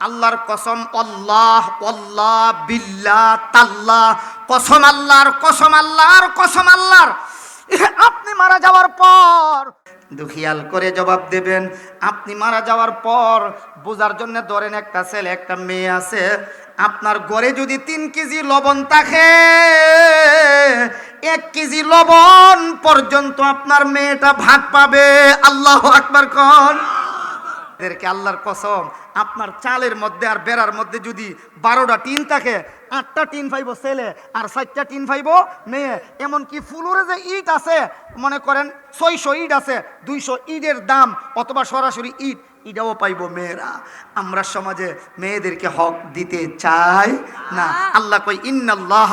আল্লাহর কসম অল্লাহ অল্লাহ বিল্লাহ, তাল্লাহ, কসম আল্লাহর কসম আল্লাহর কসম আল্লাহর। আপনি মারা যাওয়ার পর দুখিয়াল করে জবাব দেবেন, আপনি মারা যাওয়ার পর বোঝার জন্য ধরেন একটা ছেলে, একটা মেয়ে আছে, আপনার ঘরে যদি তিন কেজি লবণ থাকে, এক কেজি লবণ পর্যন্ত আপনার মেয়েটা ভাগ পাবে। আল্লাহ আকবার কন। এদেরকে আল্লাহর কসম, আপনার চালের মধ্যে আর বেড়ার মধ্যে যদি বারোটা টিন থাকে, আটটা টিন ফাইব ছেলে আর চারটা টিন ফাইব মেয়ে, এমনকি ফুলুরে যে ইট আছে, মনে করেন ছয়শো ইট আছে, দুইশো ইটের দাম অথবা সরাসরি ইট, ইটাও পাইব মেয়েরা। আমরা সমাজে মেয়েদেরকে হক দিতে চাই না। আল্লাহ কই ইন্নাল্লাহ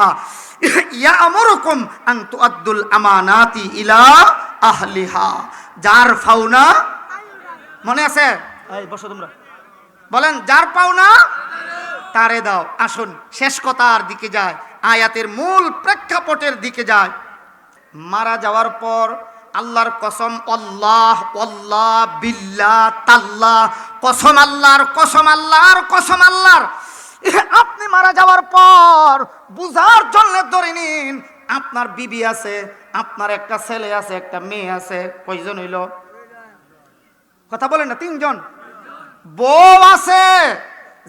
ইয়া আমরকুম আন তুআদ্দুল আমানাতি ইলা আহলিহা। যার ফাউনা মনে আছে? এই, বসো তোমরা। বলেন, যার পাওনা তারে দাও। আসুন, শেষ কথার দিকে যায়। আয়াতের মূল প্রেক্ষাপটের দিকে যায়। মারা যাওয়ার পর আল্লাহর কসম অল্লাহ অল্লাহ বিল্লাহ, তাল্লাহ, কসম আল্লাহর কসম আল্লাহর কসম আল্লাহর। আপনি মারা যাওয়ার পর বুঝার জন্য ধরে নিন, আপনার বিবি আছে, আপনার একটা ছেলে আছে, একটা মেয়ে আছে। কয়জন হইল? কথা বলেন না, তিনজন। বউ আছে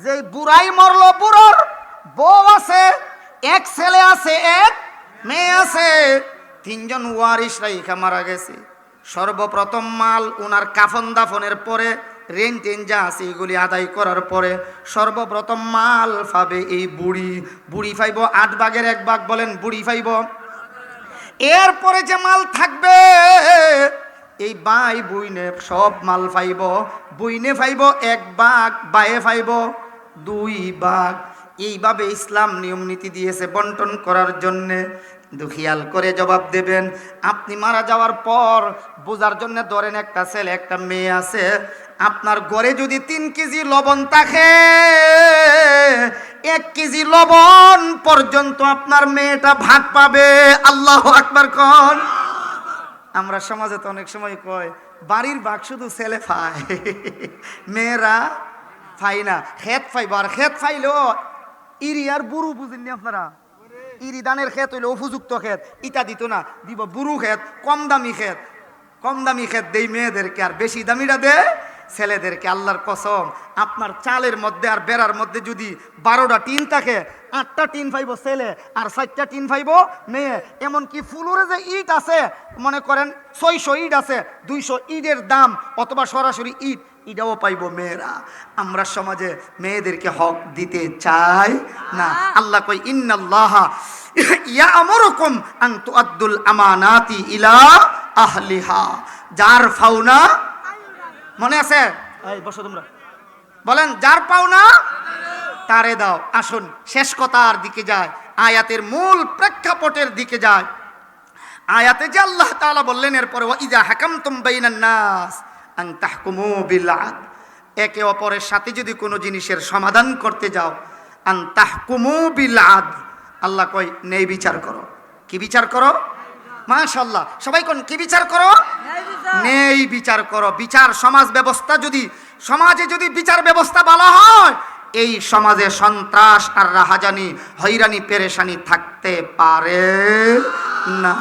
যে বুড়াই মরলো বুড়োর বউ আছে, এক ছেলে আছে, এক মেয়ে আছে। তিনজন ওয়ারিস রাইখা মারা গেছে। সর্বপ্রথম মাল উনার কাফন দাফনের পরে, রেন টেন যা আছে এগুলি আদায় করার পরে সর্বপ্রথম মাল পাবে এই বুড়ি। বুড়ি পাইব আট ভাগের এক ভাগ বলেন, বুড়ি পাইব। এরপরে যে মাল থাকবে এই বাই বুইনে সব মাল পাইব বুইনে ফাইব, এক বাঘ, বায়ে ফাইব, দুই বাঘ। এইভাবে ইসলাম নিয়ম নীতি দিয়েছে বন্টন করার জন্যে। দুখিয়াল করে জবাব দেবেন, আপনি মারা যাওয়ার পর বোঝার জন্য ধরেন একটা ছেলে, একটা মেয়ে আছে, আপনার ঘরে যদি তিন কেজি লবণ থাকে, এক কেজি লবণ পর্যন্ত আপনার মেয়েটা ভাগ পাবে। আল্লাহ আকবার কন। আমরা সমাজে তো অনেক সময় কয়, বাড়ির বাঘ শুধু ছেলে ফায়, মেয়েরা ফাই না খেত ফাইব, আর খেত ফাইল ইরি আর বুড়ু বুঝেননি আপনারা? ইরি দানের খেত হইলে উপযুক্ত খেত ইটা দিত না, দিব বুড়ু খেত কম দামি খেত কম দামি খেত দেই মেয়েদেরকে, আর বেশি দামিটা দে ছেলেদেরকে আল্লাহর কসম, আপনার চালের মধ্যে আর বেড়ার মধ্যে যদি বারোটা টিন থাকে, আটটা টিন ফাইব ছেলে আর চারটা টিন ফাইব মেয়ে, এমনকি ফুলুরে যে ইট আছে, মনে করেন ছয়শো ইট আছে, দুইশো ইটের দাম অথবা সরাসরি ইট ইটাও পাইব মেয়েরা। আমরা সমাজে মেয়েদেরকে হক দিতে চাই না। আল্লাহ কই ইন্নাল্লাহ ইয়া আমরকুম আন তুআদ্দুল আমানাতি ইলা আহলিহা। যার ফাউনা মনে আছে? এই বসো তোমরা। বলেন যার পাও পাওনা তারে দাও। আসুন শেষ কথার দিকে যায়। আয়াতের মূল প্রেক্ষাপটের দিকে যায়। আয়াতে যে আল্লাহ তাআলা বললেন এরপরে ইজা হাকামতুম বাইনান নাস আন তাহকুমু বিল একে অপরের সাথে যদি কোনো জিনিসের সমাধান করতে যাও আন তাহকুমু বিল আল্লাহ কয় নেই বিচার করো। কি বিচার করো? মাশাল্লাহ সবাই কোন কি বিচার করো? নেই বিচার। করো। বিচার সমাজ ব্যবস্থা যদি সমাজে যদি বিচার ব্যবস্থা বলা হয় এই সমাজে সন্ত্রাস আর রাহাজানি হৈরানি পেরেশানি থাকতে পারে না।